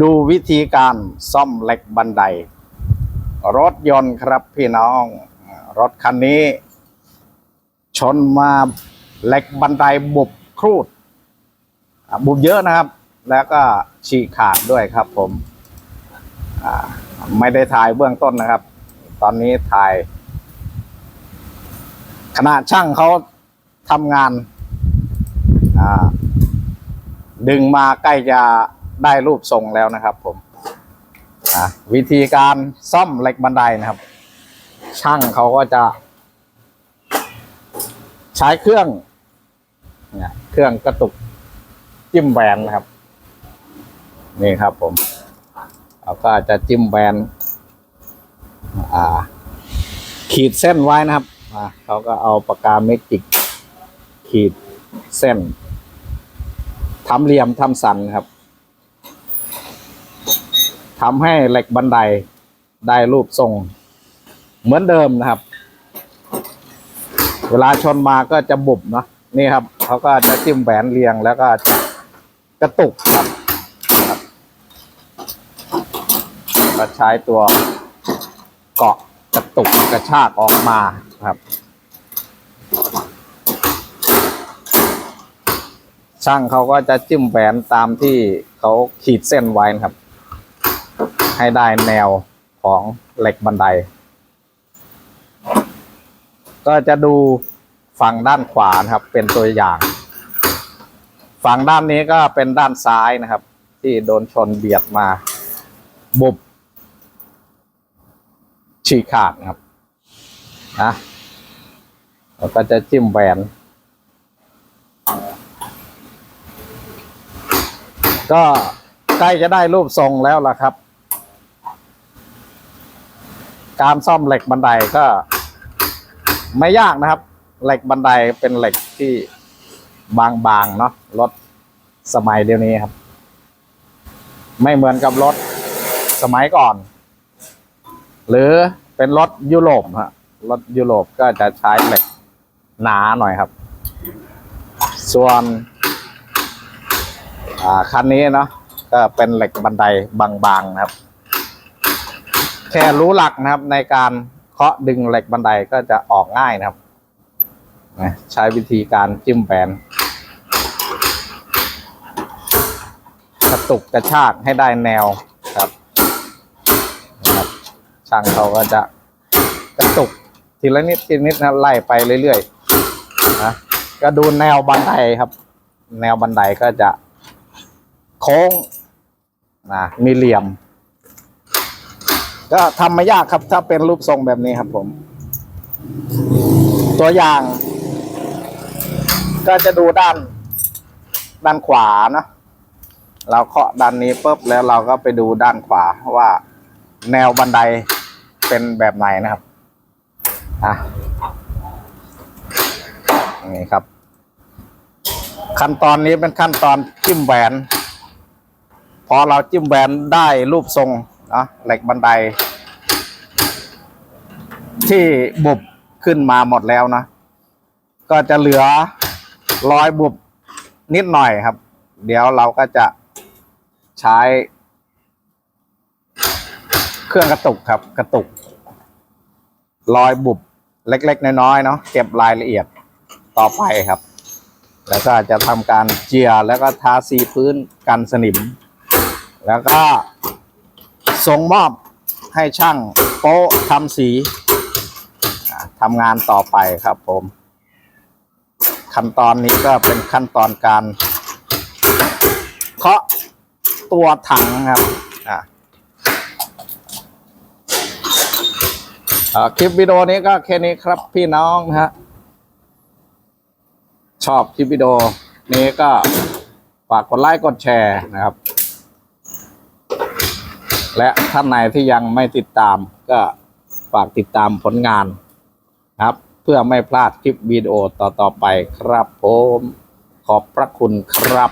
ดูวิธีการซ่อมเหล็กบันได รถยนต์ครับพี่น้อง รถคันนี้ ชนมาเหล็กบันไดบุบครูดอะบุบเยอะนะครับ แล้วก็ฉีกขาดด้วยครับผมไม่ได้ถ่ายเบื้องต้นนะครับ ตอนนี้ถ่าย ขณะช่างเขาทำงาน ดึงมาใกล้จะ ได้รูปทรงแล้วนะครับ ผมวิธีการซ่อมเหล็กบันไดนะครับ ช่างเขาก็จะ ใช้เครื่องเนี่ยเครื่องกระตุกจิ้มแบนนะครับ นี่ครับผมเราก็จะจิ้มแบนอ่า ขีดเส้นไว้นะครับอ่าเขาก็เอาปากกาเมจิก ขีดเส้นทำเหลี่ยมทำสันครับ ทำให้เหล็กบันไดได้รูปทรง เหมือนเดิมนะครับ เวลาชนมาก็จะบุบเนาะนี่ครับเขาก็จะจิ้มแหวนเรียงแล้วก็จะกระตุกครับก็ใช้ตัวเกาะกระตุกกระชากออกมาครับ ช่างเขาก็จะจิ้มแหวนตามที่เขาขีดเส้นไว้นะครับ ให้ได้แนวของเหล็กบันได ก็จะดูฝั่งด้านขวานะครับ เป็นตัวอย่าง ฝั่งด้านนี้ก็เป็นด้านซ้ายนะครับ ที่โดนชนเบียดมา บุบฉีกขาดครับนะแล้วก็จะจิ้มแหวน ก็ใกล้จะได้รูปทรงแล้วล่ะครับ การซ่อมเหล็กบันไดก็ ไม่ยากนะครับ เหล็กบันไดเป็นเหล็กที่บางๆเนาะรถสมัยเดียวนี้ครับ ไม่เหมือนกับรถสมัยก่อน หรือเป็นรถยุโรปฮะรถยุโรปก็จะใช้เหล็กหนาหน่อยครับ ส่วนคันนี้เนาะก็เป็นเหล็กบันไดบางๆนะครับ แค่รู้หลักนะครับ ในการเคาะดึงเหล็กบันไดก็จะออกง่ายนะครับใช้วิธีการจิ้มแบนกระตุกกระชากให้ได้แนวครับนะครับช่างเขาก็จะกระตุกทีละนิดทีละนิดนะไล่ไปเรื่อยๆนะก็ดูแนวบันไดครับ แนวบันไดก็จะโค้งนะมีเหลี่ยม ก็ทำไม่ยากครับ ถ้าเป็นรูปทรงแบบนี้ครับผม ตัวอย่าง ก็จะดูด้าน ด้านขวานะเราเคาะด้านนี้ปุ๊บแล้วเราก็ไปดูด้านขวาว่าแนวบันไดเป็นแบบไหนนะครับอะนี่ครับ ขั้นตอนนี้เป็นขั้นตอนจิ้มแหวน พอเราจิ้มแหวนได้รูปทรง นะเหล็กบันได ที่บุบขึ้นมาหมดแล้วนะ ก็จะเหลือรอยบุบนิดหน่อยครับ เดี๋ยวเราก็จะใช้ เครื่องกระตุกครับ กระตุก รอยบุบเล็ก ๆ น้อยๆเนาะเก็บรายละเอียดต่อไปครับ แล้วก็จะทำการเจียแล้วก็ทาสีพื้นกันสนิม แล้วก็ ส่งมอบให้ช่างโป๊ะทำสีทำงานต่อไปครับผม ขั้นตอนนี้ก็เป็นขั้นตอนการเคาะตัวถังครับคลิปวิดีโอนี้ก็แค่นี้ครับพี่น้องนะฮะชอบคลิปวิดีโอนี้ก็ฝากกดไลค์กดแชร์นะครับ และท่านไหนที่ยังไม่ติดตามก็ฝากติดตามผลงานครับ เพื่อไม่พลาดคลิปวิดีโอต่อๆไปครับผม ขอบพระคุณครับ